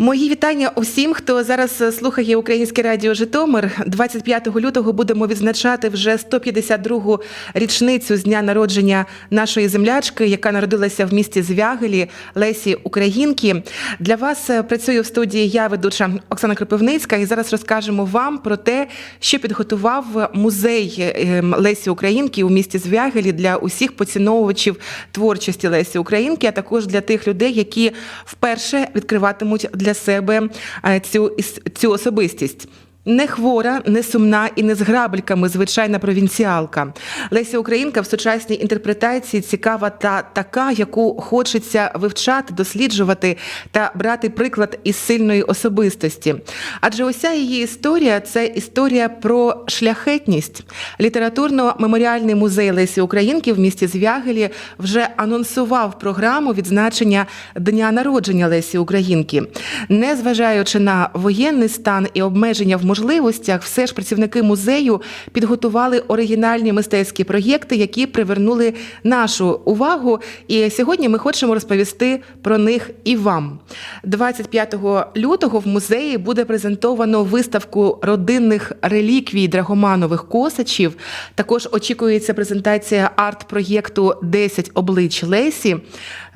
Мої вітання усім, хто зараз е, слухає Українське радіо Житомир. 25 лютого будемо відзначати вже 152-гу річницю з дня народження нашої землячки, яка народилася в місті Звягелі Лесі Українки. Для вас е, працюю в студії я, ведуча Оксана Кропивницька, і зараз розкажемо вам про те, що підготував музей е, Лесі Українки у місті Звягелі для усіх поціновувачів творчості Лесі Українки, а також для тих людей, які вперше відкриватимуть для себе е, цю, цю особистість. Не хвора, не сумна і не з грабельками, звичайна провінціалка. Леся Українка в сучасній інтерпретації цікава та така, яку хочеться вивчати, досліджувати та брати приклад із сильної особистості. Адже уся її історія це історія про шляхетність. Літературно-меморіальний музей Лесі Українки в місті Звягелі вже анонсував програму відзначення дня народження Лесі Українки. Незважаючи на воєнний стан і обмеження в можливостях, все ж працівники музею підготували оригінальні мистецькі проєкти, які привернули нашу увагу. І сьогодні ми хочемо розповісти про них і вам. 25 лютого в музеї буде презентовано виставку родинних реліквій Драгоманових косачів. Також очікується презентація арт-проєкту «10 облич Лесі,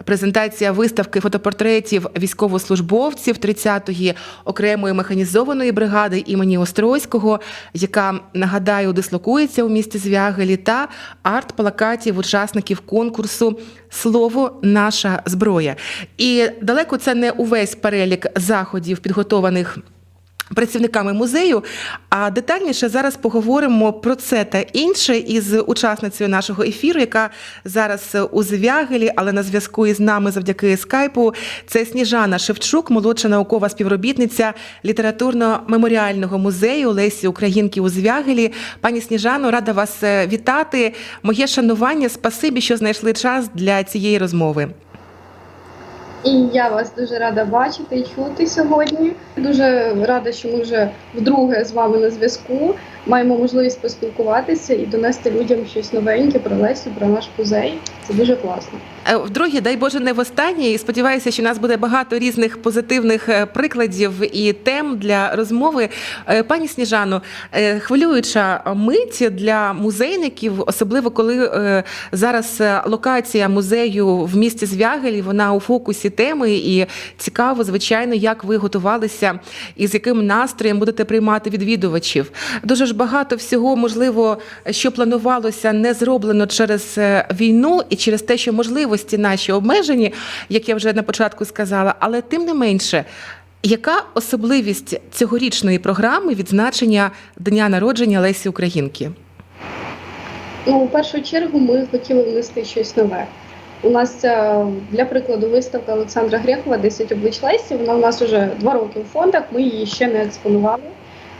презентація виставки фотопортретів військовослужбовців 30-ї окремої механізованої бригади імені Острозького, яка нагадаю дислокується у місті Звягелі, та арт-плакатів учасників конкурсу Слово наша зброя. І далеко це не увесь перелік заходів, підготованих. Працівниками музею, а детальніше зараз поговоримо про це та інше із учасницею нашого ефіру, яка зараз у Звягелі, але на зв'язку із нами завдяки скайпу. Це Сніжана Шевчук, молодша наукова співробітниця літературно-меморіального музею Лесі Українки у Звягелі. Пані Сніжано, рада вас е, вітати. Моє шанування, спасибі, що знайшли час для цієї розмови. І я вас дуже рада бачити і чути сьогодні. Дуже рада, що ми вже вдруге з вами на зв'язку. Маємо можливість поспілкуватися і донести людям щось новеньке про Лесю, про наш музей. Це дуже класно. Е, Вдруге, дай Боже, не востаннє. І сподіваюся, що у нас буде багато різних позитивних е, прикладів і тем для розмови. Е, Пані Сніжано, хвилююча мить для музейників, особливо коли зараз локація музею в місті Звягелі, вона у фокусі теми, і цікаво, звичайно, як ви готувалися і з яким настроєм будете приймати відвідувачів. Дуже ж багато всього, можливо, що планувалося, не зроблено через війну і через те, що можливості наші обмежені, як я вже на початку сказала, але тим не менше. Яка особливість цьогорічної програми відзначення дня народження Лесі Українки? Ну, у першу чергу, ми хотіли внести щось нове. У нас е, для прикладу виставка Олександра Грехова «10 облич Лесі. Вона у нас вже два роки у фондах. Ми її ще не експонували.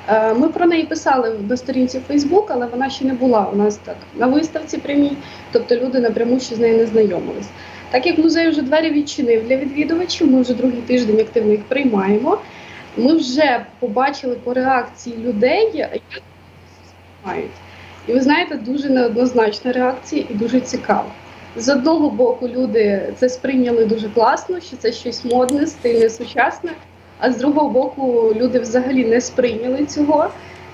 Е, Ми про неї писали на сторінці Facebook, але вона ще не була у нас так на виставці прямій, тобто люди напряму ще з нею не знайомились. Так як музей вже двері відчинив для відвідувачів, ми вже другий тиждень активно їх приймаємо. Ми вже побачили по реакції людей, як сприймають. І ви знаєте, дуже неоднозначна реакція і дуже цікава. З одного боку, люди це сприйняли дуже класно, що це щось модне, стильне, сучасне. А з другого боку, люди взагалі не сприйняли цього.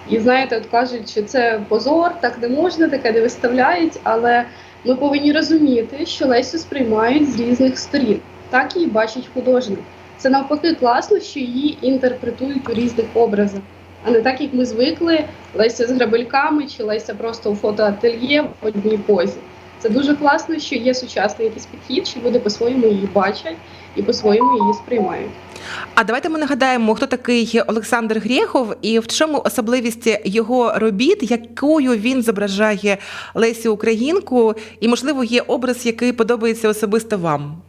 І знаєте, от кажуть, що це позор, так не можна, таке не виставляють. Але ми повинні розуміти, що Лесю сприймають з різних сторін, так її бачить художник. Це навпаки класно, що її інтерпретують у різних образах, а не так, як ми звикли, Леся з грабельками чи Леся просто у фотоательє в одній позі. Це дуже класно, що є сучасний якийсь підхід, що люди по-своєму її бачать і по-своєму її сприймають. А давайте ми нагадаємо, хто такий Олександр Грєхов і в чому особливість його робіт, якою він зображає Лесю Українку, і можливо є образ, який подобається особисто вам.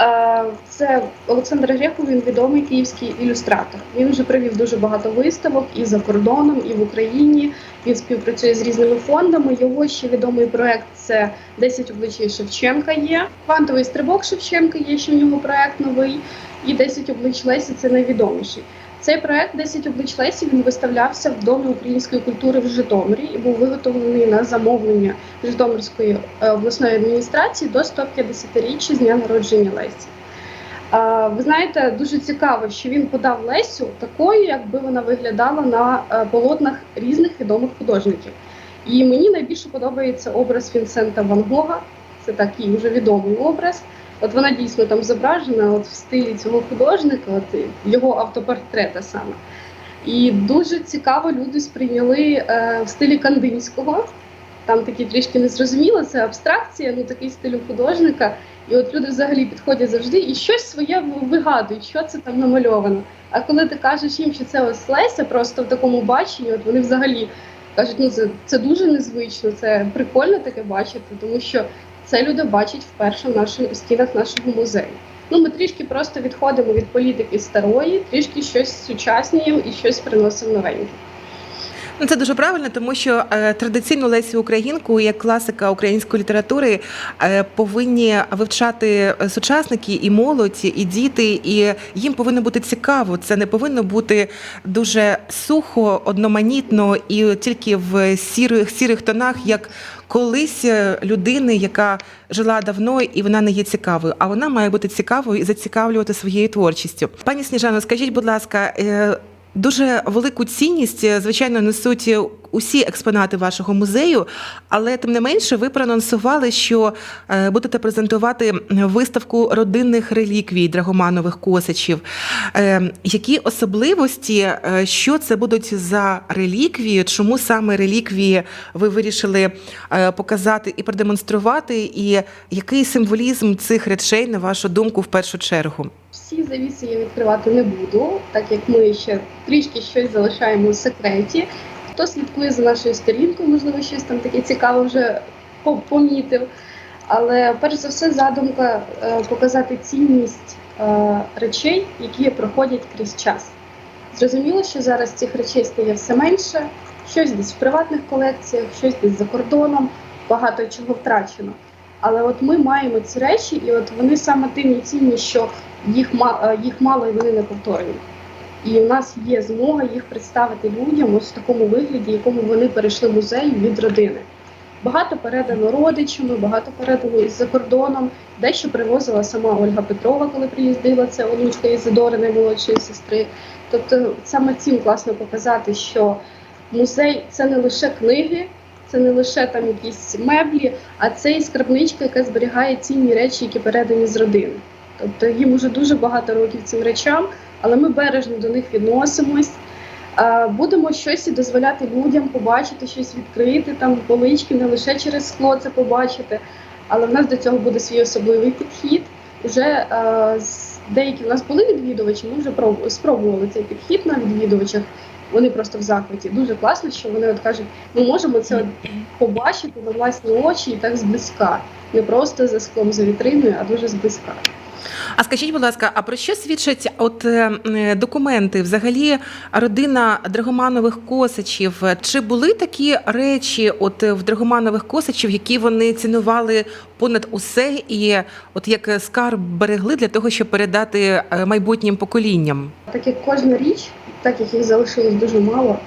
Е, Це Олександр Грехов, він відомий київський ілюстратор. Він вже провів дуже багато виставок і за кордоном, і в Україні. Він співпрацює з різними фондами. Його ще відомий проект це «10 обличчя Шевченка. Є квантовий стрибок Шевченка. Є ще в нього проект новий. І «10 облич Лесі це найвідоміший. Цей проект «10 облич Лесі він виставлявся в Домі української культури в Житомирі і був виготовлений на замовлення Житомирської е, обласної адміністрації до 150-річчя з дня народження Лесі. Ви знаєте, дуже цікаво, що він подав Лесю такою, якби вона виглядала на е, полотнах різних відомих художників. І мені найбільше подобається образ Вінсента Ван Гога. Це такий вже відомий образ. От вона дійсно там зображена от в стилі цього художника, от його автопортрета саме. І дуже цікаво люди сприйняли е, в стилі Кандинського. Там такі трішки незрозуміло, це абстракція, ну такий стиль художника. І от люди взагалі підходять завжди і щось своє вигадують, що це там намальовано. А коли ти кажеш їм, що це ось Леся, просто в такому баченні, от вони взагалі кажуть, ну це, це дуже незвично, це прикольно таке бачити, тому що це люди бачать вперше в наших стінах нашого музею. Ну, ми трішки просто відходимо від політики старої, трішки щось сучасніємо і щось приносимо новеньке. Ну, це дуже правильно, тому що е, традиційну Лесю Українку, як класика української літератури, е, повинні вивчати сучасники і молодь, і діти, і їм повинно бути цікаво. Це не повинно бути дуже сухо, одноманітно і тільки в сірих сірих тонах, як колись е, людини, яка жила давно і вона не є цікавою, а вона має бути цікавою і зацікавлювати своєю творчістю. Пані Сніжано, скажіть, будь ласка. Е, Дуже велику цінність, е, звичайно, несуть усі експонати вашого музею, але тим не менше, ви проанонсували, що е, будете презентувати виставку родинних реліквій Драгоманових Косачів. Е, Які особливості, е, що це будуть за реліквії? Чому саме реліквії ви вирішили е, показати і продемонструвати? І який символізм цих речей, на вашу думку, в першу чергу? Всі завіси я відкривати не буду, так як ми ще трішки щось залишаємо в секреті. Хто слідкує за нашою сторінкою, можливо, щось там таке цікаве вже помітив. Але перш за все, задумка е, показати цінність е, речей, які проходять крізь час. Зрозуміло, що зараз цих речей стає все менше, щось десь в приватних колекціях, щось десь за кордоном, багато чого втрачено. Але от ми маємо ці речі, і от вони саме тим і цінні, що їх е, їх мало і вони не повторені. І у нас є змога їх представити людям ось в такому вигляді, якому вони перейшли музею від родини. Багато передано родичами, багато передано із за кордоном. Дещо привозила сама Ольга Петрова, коли приїздила, це онучка Ізидори, наймолодшої сестри. Тобто саме цим класно показати, що музей це не лише книги, це не лише там якісь меблі, а це і скарбничка, яка зберігає цінні речі, які передані з родини. Тобто їм уже дуже багато років цим речам, але ми бережно до них відносимось. Будемо щось і дозволяти людям побачити, щось відкрити, там полички, не лише через скло це побачити, але в нас до цього буде свій особливий підхід. Уже деякі в нас були відвідувачі, ми вже проб- спробували цей підхід на відвідувачах. Вони просто в захваті. Дуже класно, що вони от кажуть, ми можемо це от побачити на власні очі і так зблизька. Не просто за склом за вітриною, а дуже зблизька. А скажіть, будь ласка, а про що свідчать от е, е, документи? Взагалі, родина Драгоманових Косачів? Чи були такі речі, от е, в Драгоманових Косачів, які вони цінували понад усе, і от як скарб берегли для того, щоб передати е, майбутнім поколінням? Так як кожна річ, так як їх залишилось дуже мало,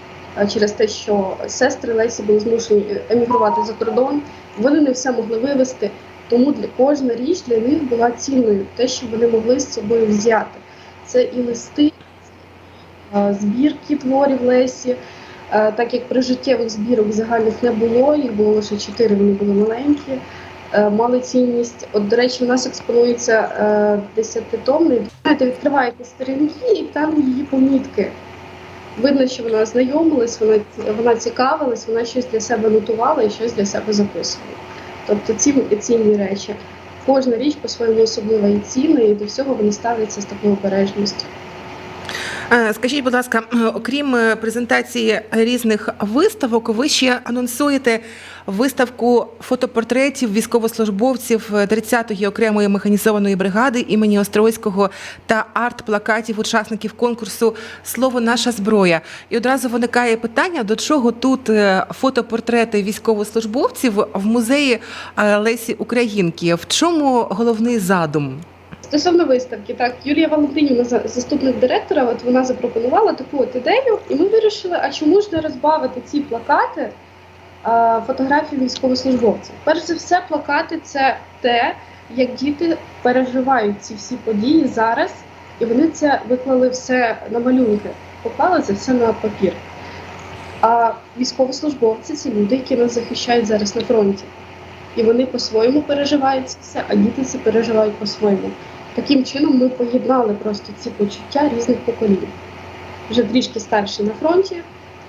через те, що сестри Лесі були змушені емігрувати за кордон, вони не все могли вивезти. Тому для кожна річ для них була цінною, те, що вони могли з собою взяти. Це і листи, збірки творів Лесі. Так як прижиттєвих збірок загальних не було, їх було лише чотири, вони були маленькі, мали цінність. От, до речі, у нас експонується десятитомний. Знаєте, відкриваєте сторінки і там її помітки. Видно, що вона знайомилась, вона, вона цікавилась, вона щось для себе нотувала і щось для себе записувала. Тобто ці цінні речі. Кожна річ по-своєму особлива і цінна, і до всього вони ставляться з такою обережністю. Е, Скажіть, будь ласка, окрім е, презентації різних виставок, ви ще анонсуєте виставку фотопортретів військовослужбовців 30-ї окремої механізованої бригади імені Острозького та арт-плакатів учасників конкурсу Слово наша зброя. І одразу виникає питання, до чого тут е, фотопортрети військовослужбовців в музеї е, Лесі Українки. В чому головний задум? Стосовно виставки, так Юлія Валентинівна, за- заступник директора, от вона запропонувала таку от ідею, і ми вирішили, а чому ж не розбавити ці плакати а, фотографії військовослужбовців? Перш за все, плакати це те, як діти переживають ці всі події зараз, і вони це виклали все на малюнки, поклали це все на папір. А військовослужбовці це люди, які нас захищають зараз на фронті. І вони по-своєму переживають це а діти це переживають по-своєму. Таким чином ми поєднали просто ці почуття різних поколінь. Вже трішки старші на фронті.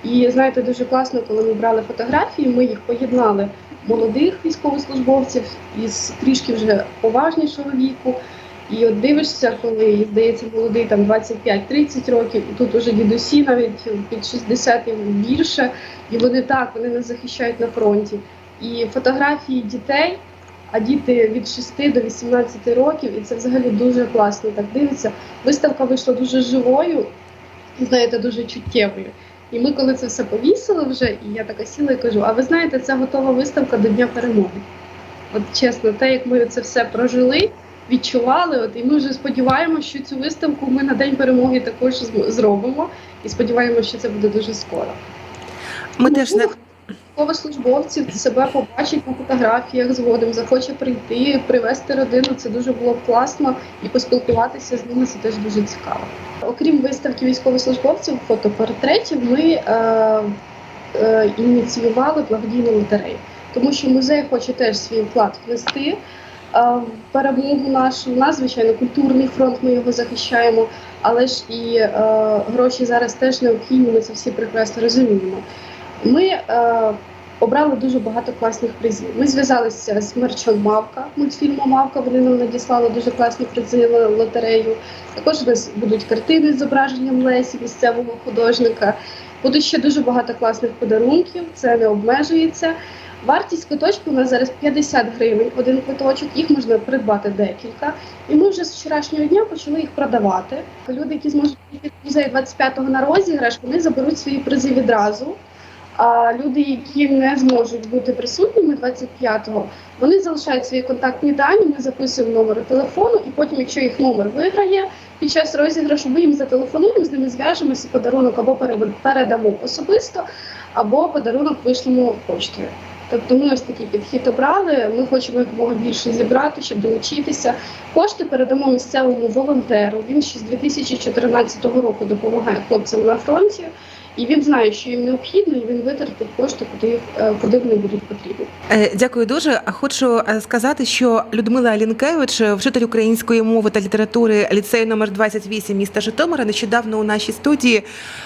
І знаєте, дуже класно, коли ми брали фотографії, ми їх поєднали молодих військовослужбовців із трішки вже поважнішого віку. І от дивишся, коли здається молодий там 25-30 років, і тут уже дідусі навіть під 60 і більше, і вони так вони нас захищають на фронті. І фотографії дітей, а діти від 6 до 18 років, і це взагалі дуже класно так дивиться. Виставка вийшла дуже живою, знаєте, дуже чуттєвою. І ми, коли це все повісили вже, і я така сіла і кажу: а ви знаєте, це готова виставка до Дня перемоги. От чесно, те, як ми це все прожили, відчували, от і ми вже сподіваємося, що цю виставку ми на День перемоги також зробимо. І сподіваємося, що це буде дуже скоро. Ми Тому теж не військовослужбовців себе побачить на фотографіях згодом, захоче прийти, привезти родину. Це дуже було класно і поспілкуватися з ними це теж дуже цікаво. Окрім виставки військовослужбовців, фотопортретів, ми е, е, ініціювали благодійну лотерею, тому що музей хоче теж свій вклад внести. е, Перемогу нашу У нас, звичайно, культурний фронт, ми його захищаємо, але ж і е, гроші зараз теж необхідні. Ми це всі прекрасно розуміємо. Ми е, обрали дуже багато класних призів. Ми зв'язалися з мерчом Мавка, мультфільму Мавка. Вони нам надіслали дуже класні призи лотерею. Також у нас будуть картини з зображенням Лесі, місцевого художника. Буде ще дуже багато класних подарунків. Це не обмежується. Вартість квиточку у нас зараз 50 гривень один квиточок, їх можна придбати декілька. І ми вже з вчорашнього дня почали їх продавати. Люди, які зможуть прийти в музей 25-го на розіграш, вони заберуть свої призи відразу. А люди, які не зможуть бути присутніми 25-го, вони залишають свої контактні дані. Ми записуємо номер телефону, і потім, якщо їх номер виграє під час розіграшу, ми їм зателефонуємо, з ними зв'яжемося, подарунок або передамо особисто, або подарунок вишлемо поштою. Тобто ми ось такий підхід обрали. Ми хочемо якомога більше зібрати, щоб долучитися. Кошти передамо місцевому волонтеру. Він ще з 2014 року допомагає хлопцям на фронті. І він знає, що їм необхідно, і він витратить кошти, куди, е, куди вони будуть потрібні. Е, Дякую дуже. Хочу е, сказати, що Людмила Алінкевич, вчитель української мови та літератури ліцею номер 28 міста Житомира, нещодавно у нашій студії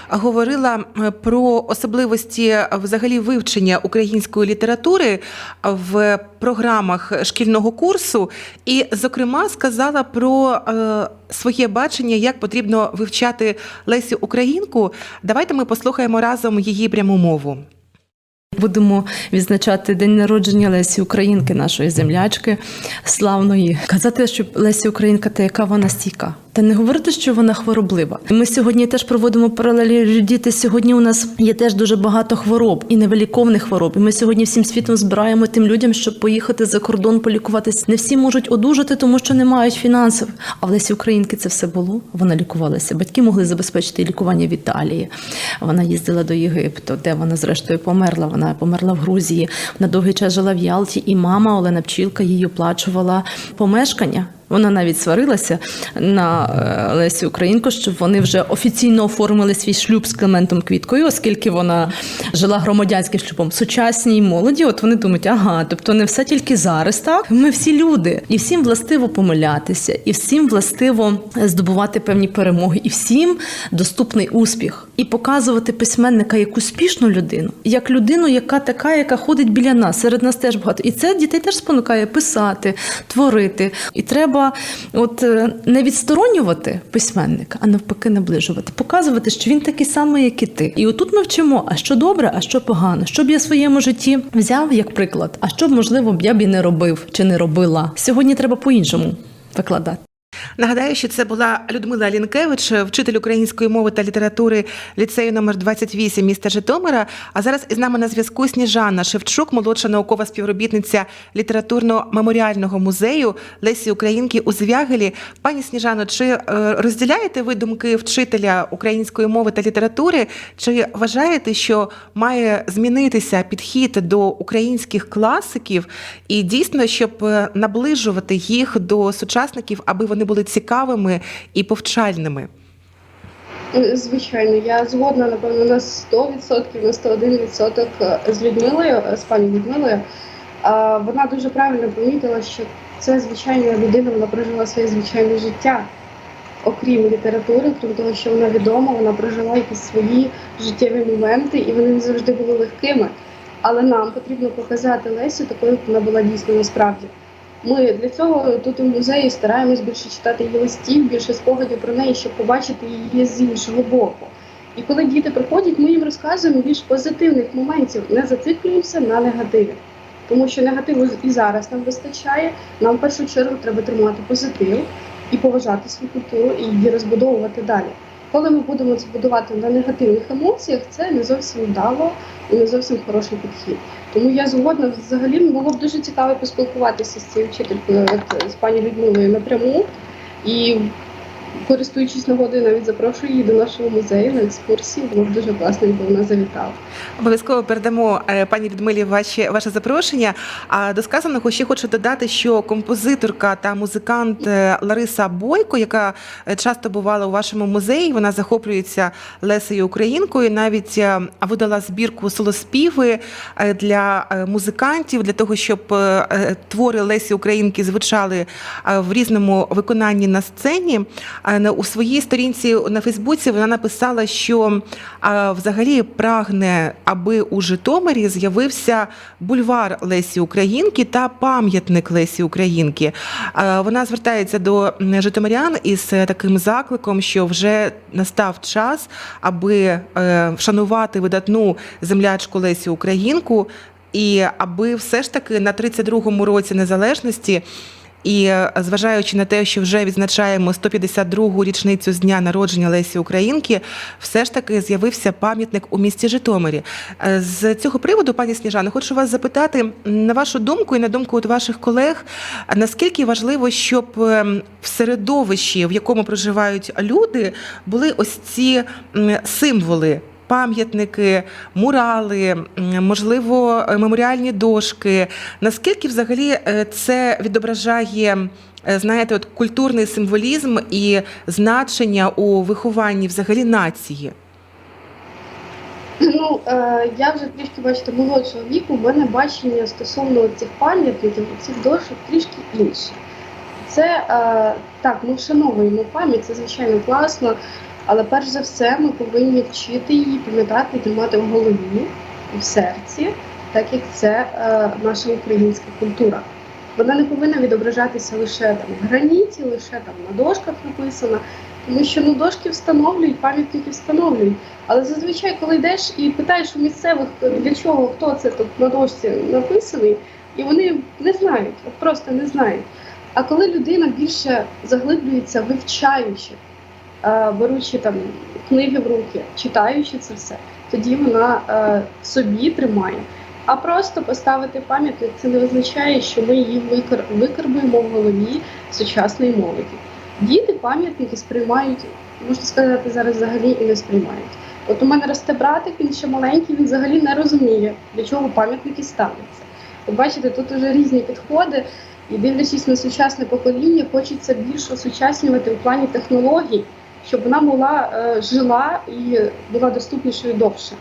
говорила про особливості взагалі вивчення української літератури в програмах шкільного курсу, і, зокрема, сказала про своє бачення, як потрібно вивчати Лесю Українку. Давайте ми послухаємо разом її пряму мову. Будемо відзначати день народження Лесі Українки, нашої землячки славної. Казати, що Лесі Українка, та яка вона стійка. Та не говорити, що вона хвороблива. Ми сьогодні теж проводимо паралелі діти. Сьогодні у нас є теж дуже багато хвороб і невиліковних хвороб. І ми сьогодні всім світом збираємо тим людям, щоб поїхати за кордон полікуватися. Не всі можуть одужати, тому що не мають фінансів. А в Лесі Українки це все було. Вона лікувалася. Батьки могли забезпечити лікування в Італії. Вона їздила до Єгипту, де вона зрештою померла. Вона померла в Грузії. Вона довгий час жила в Ялті, і мама Олена Пчілка їй оплачувала помешкання. Вона навіть сварилася на е, Лесі Українку, щоб вони вже офіційно оформили свій шлюб з Клементом Квіткою, оскільки вона жила громадянським шлюбом. Сучасній молоді, от вони думають, ага, тобто не все тільки зараз, так ми всі люди, і всім властиво помилятися, і всім властиво здобувати певні перемоги, і всім доступний успіх, і показувати письменника як успішну людину, як людину, яка така, яка ходить біля нас. Серед нас теж багато. І це дітей теж спонукає писати, творити. І треба от е, не відсторонювати письменника, а навпаки, наближувати, показувати, що він такий самий, як і ти. І отут ми вчимо, а що добре, а що погано. Що б я в своєму житті взяв як приклад, а що б можливо я б і не робив чи не робила. Сьогодні треба по-іншому викладати. Нагадаю, що це була Людмила Лінкевич, вчитель української мови та літератури ліцею номер 28 міста Житомира. А зараз із нами на зв'язку Сніжана Шевчук, молодша наукова співробітниця літературно-меморіального музею Лесі Українки у Звягелі. Пані Сніжано, чи е, розділяєте ви думки вчителя української мови та літератури? Чи вважаєте, що має змінитися підхід до українських класиків і дійсно, щоб е, наближувати їх до сучасників, аби вони були цікавими і повчальними? Е, Звичайно, я згодна, напевно, на 100%, на 101% з Людмилою, з пані Людмилою. Вона дуже правильно помітила, що це звичайна людина, вона прожила своє звичайне життя. Окрім літератури, крім того, що вона відома, вона прожила якісь свої життєві моменти, і вони не завжди були легкими. Але нам потрібно показати Лесю такою, як вона була дійсно насправді. Ми для цього тут у музеї стараємось більше читати її листів, більше спогадів про неї, щоб побачити її з іншого боку. І коли діти приходять, ми їм розказуємо більш позитивних моментів, не зациклюємося на негативі. Тому що негативу і зараз нам вистачає. Нам в першу чергу треба тримати позитив і поважати свою культуру і її розбудовувати далі. Коли ми будемо це будувати на негативних емоціях, це не зовсім вдало і не зовсім хороший підхід. Тому я згодна взагалі було б дуже цікаво поспілкуватися з цією вчителькою, з пані Людмилою напряму. І користуючись нагодою, навіть запрошую її до нашого музею на екскурсії. Було б дуже класно, якби вона завітала. Обов'язково передамо е, пані Людмилі ваші, ваше запрошення. А до сказаного ще хочу додати, що композиторка та музикант е, Лариса Бойко, яка е, часто бувала у вашому музеї, вона захоплюється Лесею Українкою. Навіть видала збірку солоспіви для музикантів, для того, щоб твори Лесі Українки звучали в різному виконанні на сцені. У своїй сторінці на Фейсбуці вона написала, що взагалі прагне, аби у Житомирі з'явився бульвар Лесі Українки та пам'ятник Лесі Українки. Вона звертається до житомирян із е, таким закликом, що вже настав час, аби е, вшанувати видатну землячку Лесі Українку, і аби все ж таки на 32-му році незалежності. І е, зважаючи на те, що вже відзначаємо 152-гу річницю з дня народження Лесі Українки, все ж таки з'явився пам'ятник у місті Житомирі. Е, З цього приводу, пані Сніжано, хочу вас запитати на вашу думку і на думку от ваших колег, наскільки важливо, щоб ем, в середовищі, в якому проживають люди, були ось ці символи. Пам'ятники, мурали, можливо, е, меморіальні дошки. Наскільки взагалі е, це відображає, е, знаєте, от культурний символізм і значення у вихованні взагалі нації? Ну, е, я вже трішки бачите молодшого віку, в мене бачення стосовно цих пам'ятників, цих дошок трішки інше. Це е, так, ми вшановуємо пам'ять, це звичайно класно, але перш за все ми повинні вчити її, пам'ятати, тримати в голові і в серці, так як це е, наша українська культура. Вона не повинна відображатися лише там в граніті, лише там на дошках написана, тому що ну дошки встановлюють, пам'ятники встановлюють. Але зазвичай, коли йдеш і питаєш у місцевих, для чого хто це тут на дошці написаний, і вони не знають, просто не знають. А коли людина більше заглиблюється, вивчаючи, беручи там книги в руки, читаючи це все, тоді вона е, в собі тримає. А просто поставити пам'ятник це не означає, що ми її викар... викарбуємо в голові сучасної молоді. Діти пам'ятники сприймають, можна сказати, зараз взагалі і не сприймають. От у мене росте братик, він ще маленький, він взагалі не розуміє, для чого пам'ятники ставляться. От бачите, тут уже різні підходи, і дивлячись на сучасне покоління, хочеться більш осучаснювати в плані технологій, щоб вона була е, жила і була доступнішою довше.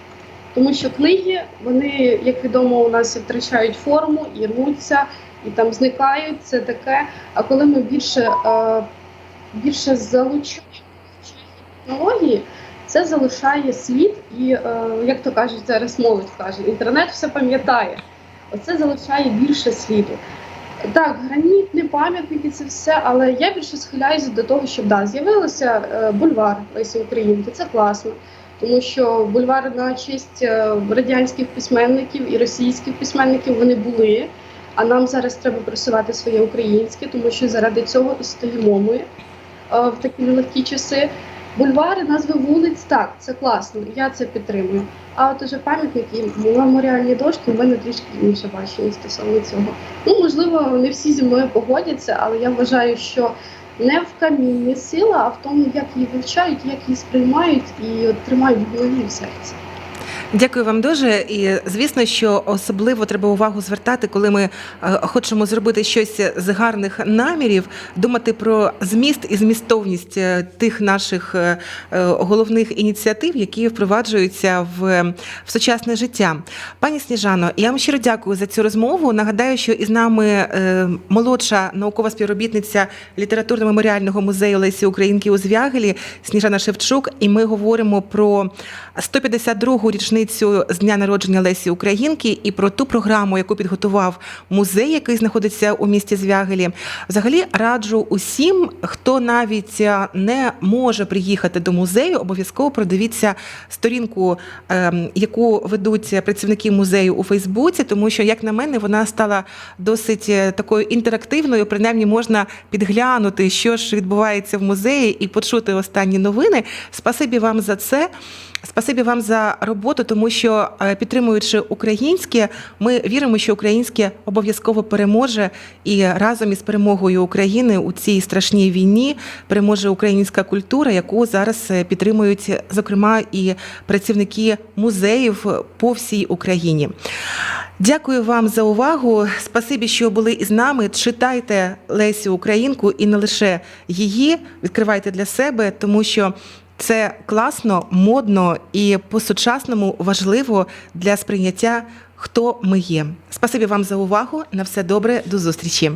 Тому що книги, вони, як відомо, у нас втрачають форму і рвуться, і там зникають. Це таке. А коли ми більше, е, більше залучаємо технології, це залишає слід, і е, як то кажуть, зараз молодь каже, інтернет все пам'ятає. Оце залишає більше сліду. Так, гранітні пам'ятники, це все, але я більше схиляюся до того, щоб да, з'явився е, бульвар Лесі Українки. Це класно, тому що бульвар на честь е, радянських письменників і російських письменників вони були. А нам зараз треба просувати своє українське, тому що заради цього і стоїмо ми. в такі нелегкі часи. Бульвари, назви вулиць, так, це класно, я це підтримую. А от уже пам'ятники, меморіальні дошки, в мене трішки інше бачення стосовно цього. Ну, можливо, не всі зі мною погодяться, але я вважаю, що не в камінні сила, а в тому, як її вивчають, як її сприймають і тримають в голові в серці. Дякую вам дуже. І звісно, що особливо треба увагу звертати, коли ми е, хочемо зробити щось з гарних намірів, думати про зміст і змістовність е, тих наших е, головних ініціатив, які впроваджуються в, в сучасне життя. Пані Сніжано, я вам щиро дякую за цю розмову. Нагадаю, що із нами молодша наукова співробітниця літературно-меморіального музею Лесі Українки у Звягелі Сніжана Шевчук, і ми говоримо про 152-гу річницю з дня народження Лесі Українки і про ту програму, яку підготував музей, який знаходиться у місті Звягелі. Взагалі раджу усім, хто навіть е, не може приїхати до музею, обов'язково продивіться сторінку, ем, яку ведуть працівники музею у Фейсбуці, тому що, як на мене, вона стала досить е, такою інтерактивною. Принаймні можна підглянути, що ж відбувається в музеї, і почути останні новини. Спасибі вам за це. Спасибі вам за роботу, тому що е, підтримуючи українське, ми віримо, що українське обов'язково переможе, і разом із перемогою України у цій страшній війні переможе українська культура, яку зараз е, підтримують, зокрема, і працівники музеїв по всій Україні. Дякую вам за увагу. Спасибі, що були із нами. Читайте Лесю Українку і не лише її. Відкривайте для себе, тому що. Це класно, модно і по-сучасному важливо для сприйняття, хто ми є. Спасибі вам за увагу. На все добре, до зустрічі.